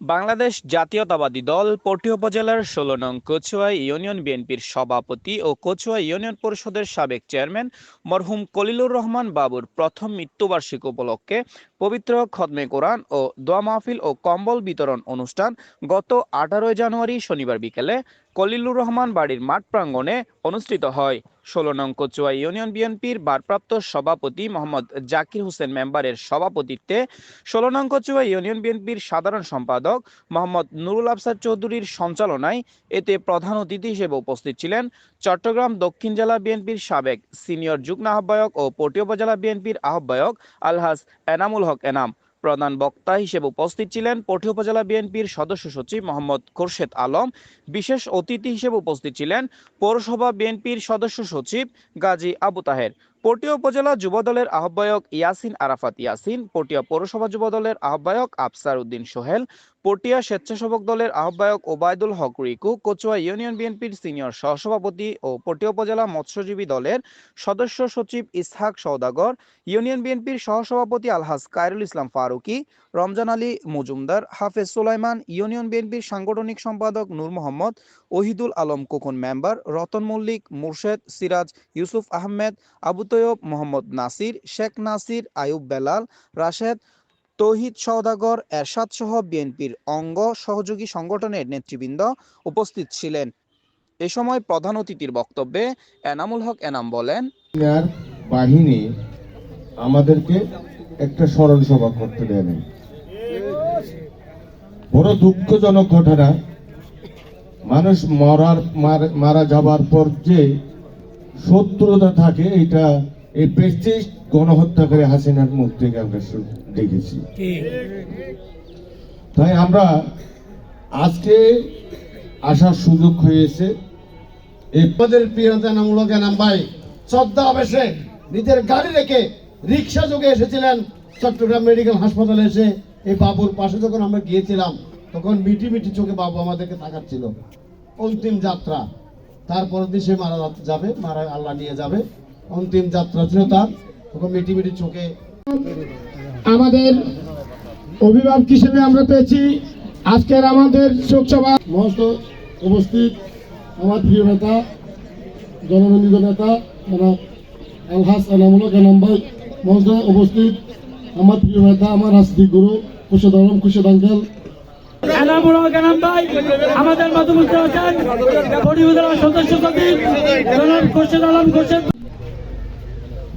বাংলাদেশ জাতীয়তাবাদী দল পটি উপজেলার ষোলো নং কচুয়া ইউনিয়ন বিএনপির সভাপতি ও কচুয়া ইউনিয়ন পরিষদের সাবেক চেয়ারম্যান মরহুম কলিলুর রহমান বাবুর প্রথম মৃত্যুবার্ষিক উপলক্ষে পবিত্র খদমে কোরআন ও দোয়া মাহফিল ও কম্বল বিতরণ অনুষ্ঠান গত আঠারোই জানুয়ারি শনিবার বিকেলে কলিলুর রহমান বাড়ির মাঠ প্রাঙ্গণে অনুষ্ঠিত হয়। ষোলো নং কচুয়া ইউনিয়ন বিএনপির ভারপ্রাপ্ত সভাপতি মোহাম্মদ জাকির হোসেন মেম্বারের সভাপতিত্বে ষোলো নং কচুয়া ইউনিয়ন বিএনপির সাধারণ সম্পাদক মোহাম্মদ নুরুল আফসার চৌধুরীর সঞ্চালনায় এতে প্রধান অতিথি হিসেবে উপস্থিত ছিলেন চট্টগ্রাম দক্ষিণ জেলা বিএনপির সাবেক সিনিয়র যুগ্ম আহ্বায়ক ও পটিয়া উপজেলা বিএনপির আহ্বায়ক আলহাজ এনামুল হক এনাম। প্রধান বক্তা হিসেবে উপস্থিত ছিলেন পটি উপজেলা বিএনপির সদস্য সচিব মোহাম্মদ খোরশেদ আলম। বিশেষ অতিথি হিসেবে উপস্থিত ছিলেন পৌরসভা বিএনপির সদস্য সচিব গাজী আবু তাহের। পটিয়া উপজেলা যুবদলের আহ্বায়ক ইয়াসিন আরাফাত ইয়াসিন, পটিয়া পৌরসভা যুবদলের আহ্বায়ক আফসার উদ্দিন সোহেল, পটিয়া স্বেচ্ছাসেবক দলের আহ্বায়ক ওবায়দুল হক রিকু, কচুয়া ইউনিয়ন বিএনপির সিনিয়র সহসভাপতি ও পটিয়া উপজেলা মৎস্যজীবী দলের সদস্য সচিব ইসহাক সৌদাগর ইউনিয়ন বিএনপির সহসভাপতি আলহাজ কায়রুল ইসলাম ফারুকি, রমজান আলী মজুমদার, হাফেজ সুলাইমান, ইউনিয়ন বিএনপির সাংগঠনিক সম্পাদক নূর মোহাম্মদ, ওহিদুল আলম কোকন মেম্বার, রতন মল্লিক, মুর্শেদ সিরাজ, ইউসুফ আহমেদ, আবু তৈয়ব মোহাম্মদ নাসির, শেখ নাসির আয়ুব বেলাল, রাশেদ তৌহিদ সওদাগর, এরশাদ সহ বিএনপির অঙ্গ সহযোগী সংগঠনের নেতৃবৃন্দ উপস্থিত ছিলেন। এ সময় প্রধান অতিথির বক্তব্যে এনামুল হক এনাম বলেন বাহিনী আমাদেরকে একটা স্মরণ সভা করতে দেয় বড় দুঃখজনক ঘটনা। মানুষ মরার মারা যাবার পর যে শত্রুতা থাকে এটা এই প্রেস্টিজ গণহত্যাকারী হাসিনার মুখ থেকে আমরা দেখেছি। তাই আমরা আজকে আসার সুযোগ হয়েছে। ভাই শ্রদ্ধা আবেশে নিজের গাড়ি রেখে রিক্সা যোগে এসেছিলেন। চট্টগ্রাম মেডিকেল হাসপাতালে এসে এই বাবুর পাশে যখন আমরা গিয়েছিলাম তখন মিটি মিটি চোখে বাবু আমাদেরকে তাকাচ্ছিল। অন্তিম যাত্রা। তারপরের দিন সে মারা যাবে মারা আল্লাহ নিয়ে যাবে। অন্তিম যাত্রা ছিল তার। তখন মিটি মিটি চোখে আমাদের অভিভাবক হিসেবে আমরা পেয়েছি। আজকের আমাদের শোকসভা। মহস্ত উপস্থিত আমার প্রিয় নেতা জননন্দিত নেতা মানে আলহাস এনামূলক এনাম ভাই মহস্ত উপস্থিত আমার প্রিয় নেতা আমার রাজনীতি গুরু খুশদ আলম খুশদ আঙ্কেল এনামুল হক এনাম ভাই। আমাদের মাধ্যমে আছেন পরিবারের সদস্য সচিব জনাব খোরশেদ আলম খোরশেদ।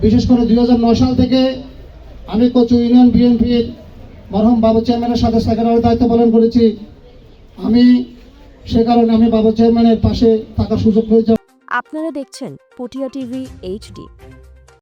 বিশেষ করে দুই সাল থেকে আমি কচু ইউনিয়ন বিএনপির মরহম বাবু চেয়ারম্যানের সাথে সেক্রেটারির দায়িত্ব পালন করেছি। আমি সে কারণে আমি বাবু চেয়ারম্যানের পাশে থাকার সুযোগ পেয়েছি। আপনারা দেখছেন পটিয়া টিভি এইচডি।